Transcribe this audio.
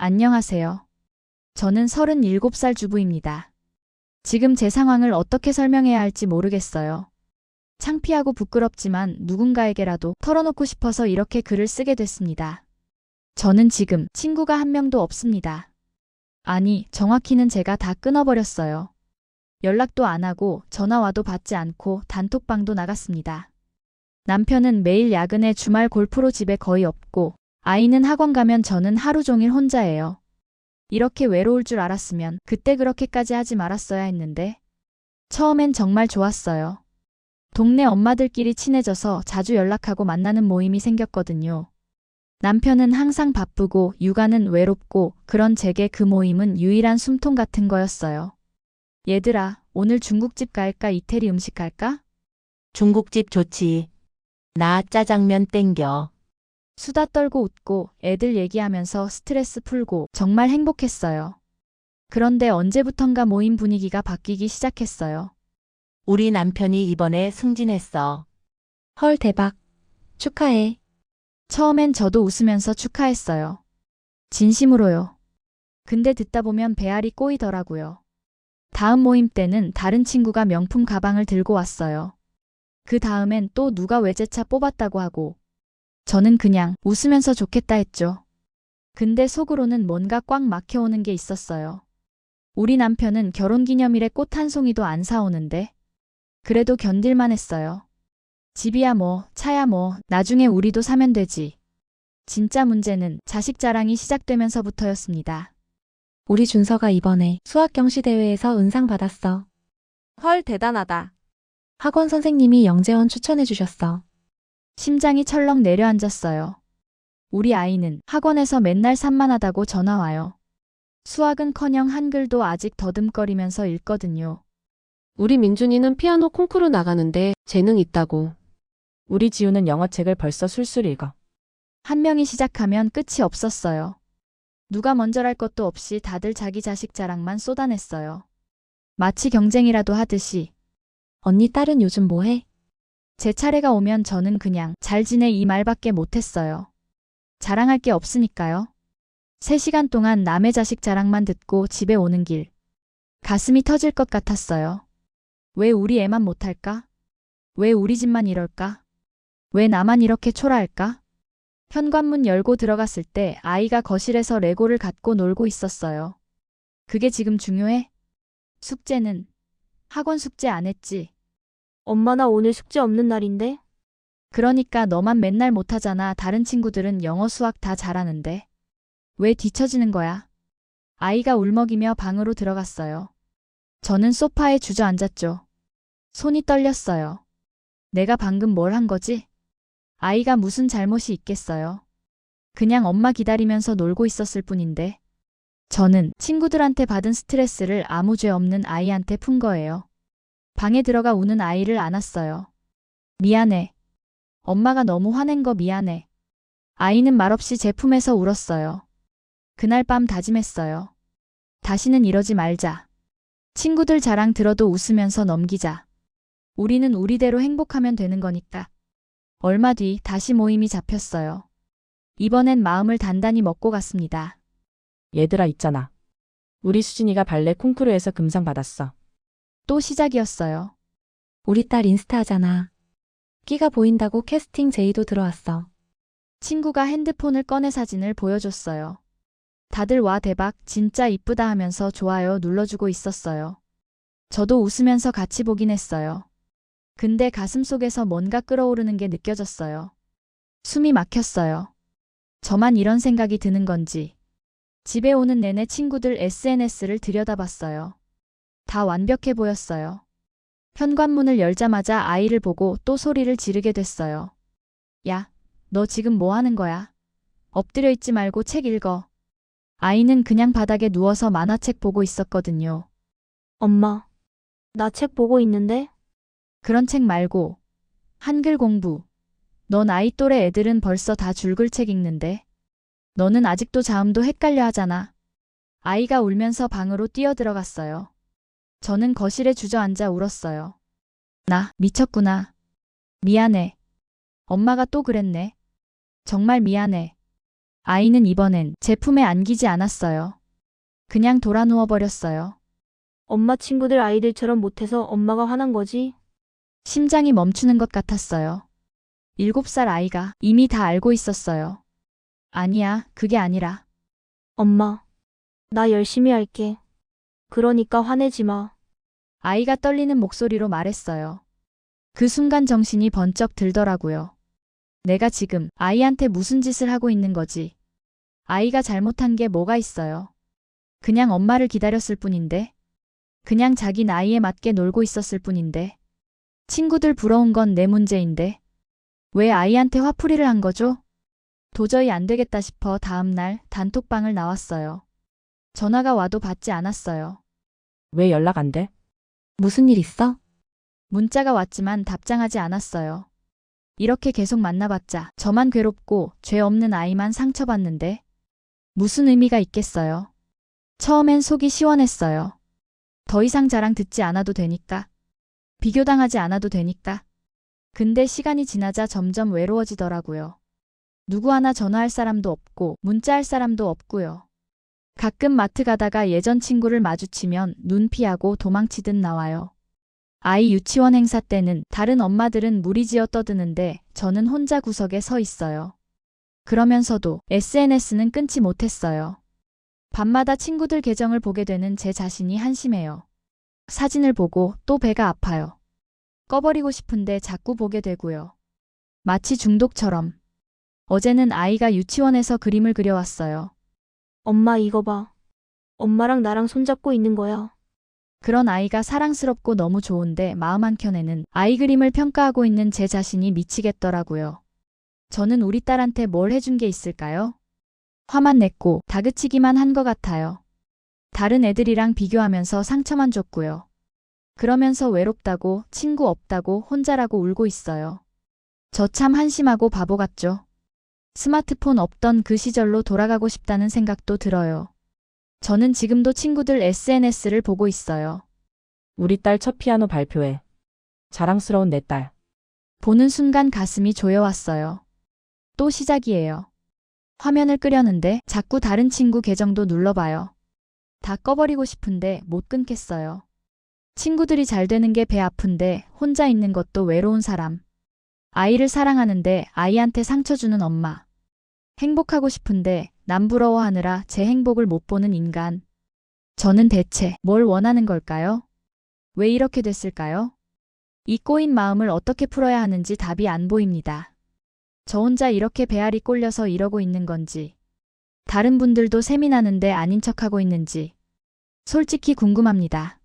안녕하세요. 저는 37살 주부입니다. 지금 제 상황을 어떻게 설명해야 할지 모르겠어요. 창피하고 부끄럽지만 누군가에게라도 털어놓고 싶어서 이렇게 글을 쓰게 됐습니다. 저는 지금 친구가 한 명도 없습니다. 아니, 정확히는 제가 다 끊어버렸어요. 연락도 안 하고 전화와도 받지 않고 단톡방도 나갔습니다. 남편은 매일 야근에 주말 골프로 집에 거의 없고 아이는 학원 가면 저는 하루 종일 혼자예요. 이렇게 외로울 줄 알았으면 그때 그렇게까지 하지 말았어야 했는데 처음엔 정말 좋았어요. 동네 엄마들끼리 친해져서 자주 연락하고 만나는 모임이 생겼거든요. 남편은 항상 바쁘고 육아는 외롭고 그런 제게 그 모임은 유일한 숨통 같은 거였어요. 얘들아, 오늘 중국집 갈까 이태리 음식 갈까? 중국집 좋지. 나 짜장면 땡겨. 수다 떨고 웃고 애들 얘기하면서 스트레스 풀고 정말 행복했어요. 그런데 언제부턴가 모임 분위기가 바뀌기 시작했어요. 우리 남편이 이번에 승진했어. 헐 대박. 축하해. 처음엔 저도 웃으면서 축하했어요. 진심으로요. 근데 듣다 보면 배알이 꼬이더라고요. 다음 모임 때는 다른 친구가 명품 가방을 들고 왔어요. 그 다음엔 또 누가 외제차 뽑았다고 하고 저는 그냥 웃으면서 좋겠다 했죠. 근데 속으로는 뭔가 꽉 막혀오는 게 있었어요. 우리 남편은 결혼기념일에 꽃 한 송이도 안 사오는데 그래도 견딜만 했어요. 집이야 뭐, 차야 뭐, 나중에 우리도 사면 되지. 진짜 문제는 자식 자랑이 시작되면서부터였습니다. 우리 준서가 이번에 수학 경시 대회에서 은상 받았어. 헐, 대단하다. 학원 선생님이 영재원 추천해 주셨어. 심장이 철렁 내려앉았어요. 우리 아이는 학원에서 맨날 산만하다고 전화 와요. 수학은 커녕 한글도 아직 더듬거리면서 읽거든요. 우리 민준이는 피아노 콩쿠르 나가는데 재능 있다고. 우리 지우는 영어책을 벌써 술술 읽어. 한 명이 시작하면 끝이 없었어요. 누가 먼저랄 것도 없이 다들 자기 자식 자랑만 쏟아냈어요. 마치 경쟁이라도 하듯이 언니 딸은 요즘 뭐해? 제 차례가 오면 저는 그냥 잘 지내 이 말밖에 못했어요. 자랑할 게 없으니까요. 3시간 동안 남의 자식 자랑만 듣고 집에 오는 길. 가슴이 터질 것 같았어요. 왜 우리 애만 못할까? 왜 우리 집만 이럴까? 왜 나만 이렇게 초라할까? 현관문 열고 들어갔을 때 아이가 거실에서 레고를 갖고 놀고 있었어요. 그게 지금 중요해? 숙제는 학원 숙제 안 했지. 엄마 나 오늘 숙제 없는 날인데? 그러니까 너만 맨날 못하잖아. 다른 친구들은 영어 수학 다 잘하는데. 왜 뒤처지는 거야? 아이가 울먹이며 방으로 들어갔어요. 저는 소파에 주저앉았죠. 손이 떨렸어요. 내가 방금 뭘 한 거지? 아이가 무슨 잘못이 있겠어요. 그냥 엄마 기다리면서 놀고 있었을 뿐인데. 저는 친구들한테 받은 스트레스를 아무 죄 없는 아이한테 푼 거예요. 방에 들어가 우는 아이를 안았어요. 미안해. 엄마가 너무 화낸 거 미안해. 아이는 말없이 제 품에서 울었어요. 그날 밤 다짐했어요. 다시는 이러지 말자. 친구들 자랑 들어도 웃으면서 넘기자. 우리는 우리대로 행복하면 되는 거니까. 얼마 뒤 다시 모임이 잡혔어요. 이번엔 마음을 단단히 먹고 갔습니다. 얘들아 있잖아. 우리 수진이가 발레 콩쿠르에서 금상 받았어. 또 시작이었어요. 우리 딸 인스타 하잖아. 끼가 보인다고 캐스팅 제의도 들어왔어. 친구가 핸드폰을 꺼내 사진을 보여줬어요. 다들 와 대박 진짜 이쁘다 하면서 좋아요 눌러주고 있었어요. 저도 웃으면서 같이 보긴 했어요. 근데 가슴 속에서 뭔가 끓어오르는 게 느껴졌어요. 숨이 막혔어요. 저만 이런 생각이 드는 건지. 집에 오는 내내 친구들 SNS를 들여다봤어요. 다 완벽해 보였어요. 현관문을 열자마자 아이를 보고 또 소리를 지르게 됐어요. 야, 너 지금 뭐 하는 거야? 엎드려 있지 말고 책 읽어. 아이는 그냥 바닥에 누워서 만화책 보고 있었거든요. 엄마. 나 책 보고 있는데? 그런 책 말고 한글 공부. 넌 아이 또래 애들은 벌써 다 줄글책 읽는데. 너는 아직도 자음도 헷갈려 하잖아. 아이가 울면서 방으로 뛰어들어갔어요. 저는 거실에 주저앉아 울었어요. 나 미쳤구나. 미안해. 엄마가 또 그랬네. 정말 미안해. 아이는 이번엔 제 품에 안기지 않았어요. 그냥 돌아 누워 버렸어요. 엄마 친구들 아이들처럼 못해서 엄마가 화난 거지? 심장이 멈추는 것 같았어요. 일곱 살 아이가 이미 다 알고 있었어요. 아니야, 그게 아니라. 엄마. 나 열심히 할게. 그러니까 화내지 마. 아이가 떨리는 목소리로 말했어요. 그 순간 정신이 번쩍 들더라고요. 내가 지금 아이한테 무슨 짓을 하고 있는 거지? 아이가 잘못한 게 뭐가 있어요? 그냥 엄마를 기다렸을 뿐인데? 그냥 자기 나이에 맞게 놀고 있었을 뿐인데? 친구들 부러운 건 내 문제인데? 왜 아이한테 화풀이를 한 거죠? 도저히 안 되겠다 싶어 다음날 단톡방을 나왔어요. 전화가 와도 받지 않았어요. 왜 연락 안 돼? 무슨 일 있어? 문자가 왔지만 답장하지 않았어요. 이렇게 계속 만나봤자 저만 괴롭고 죄 없는 아이만 상처받는데 무슨 의미가 있겠어요. 처음엔 속이 시원했어요. 더 이상 자랑 듣지 않아도 되니까. 비교당하지 않아도 되니까. 근데 시간이 지나자 점점 외로워지더라고요. 누구 하나 전화할 사람도 없고 문자할 사람도 없고요. 가끔 마트 가다가 예전 친구를 마주치면 눈 피하고 도망치듯 나와요. 아이 유치원 행사 때는 다른 엄마들은 무리지어 떠드는데 저는 혼자 구석에 서 있어요. 그러면서도 SNS는 끊지 못했어요. 밤마다 친구들 계정을 보게 되는 제 자신이 한심해요. 사진을 보고 또 배가 아파요. 꺼버리고 싶은데 자꾸 보게 되고요. 마치 중독처럼. 어제는 아이가 유치원에서 그림을 그려왔어요. 엄마 이거 봐. 엄마랑 나랑 손잡고 있는 거야. 그런 아이가 사랑스럽고 너무 좋은데 마음 한켠에는 아이 그림을 평가하고 있는 제 자신이 미치겠더라고요. 저는 우리 딸한테 뭘 해준 게 있을까요? 화만 냈고 다그치기만 한 것 같아요. 다른 애들이랑 비교하면서 상처만 줬고요. 그러면서 외롭다고 친구 없다고 혼자라고 울고 있어요. 저 참 한심하고 바보 같죠? 스마트폰 없던 그 시절로 돌아가고 싶다는 생각도 들어요. 저는 지금도 친구들 SNS를 보고 있어요. 우리 딸 첫 피아노 발표회. 자랑스러운 내 딸. 보는 순간 가슴이 조여왔어요. 또 시작이에요. 화면을 끄려는데 자꾸 다른 친구 계정도 눌러봐요. 다 꺼버리고 싶은데 못 끊겠어요. 친구들이 잘 되는 게 배 아픈데 혼자 있는 것도 외로운 사람. 아이를 사랑하는데 아이한테 상처 주는 엄마. 행복하고 싶은데 남 부러워하느라 제 행복을 못 보는 인간. 저는 대체 뭘 원하는 걸까요? 왜 이렇게 됐을까요? 이 꼬인 마음을 어떻게 풀어야 하는지 답이 안 보입니다. 저 혼자 이렇게 배알이 꼴려서 이러고 있는 건지, 다른 분들도 셈이 나는데 아닌 척하고 있는지, 솔직히 궁금합니다.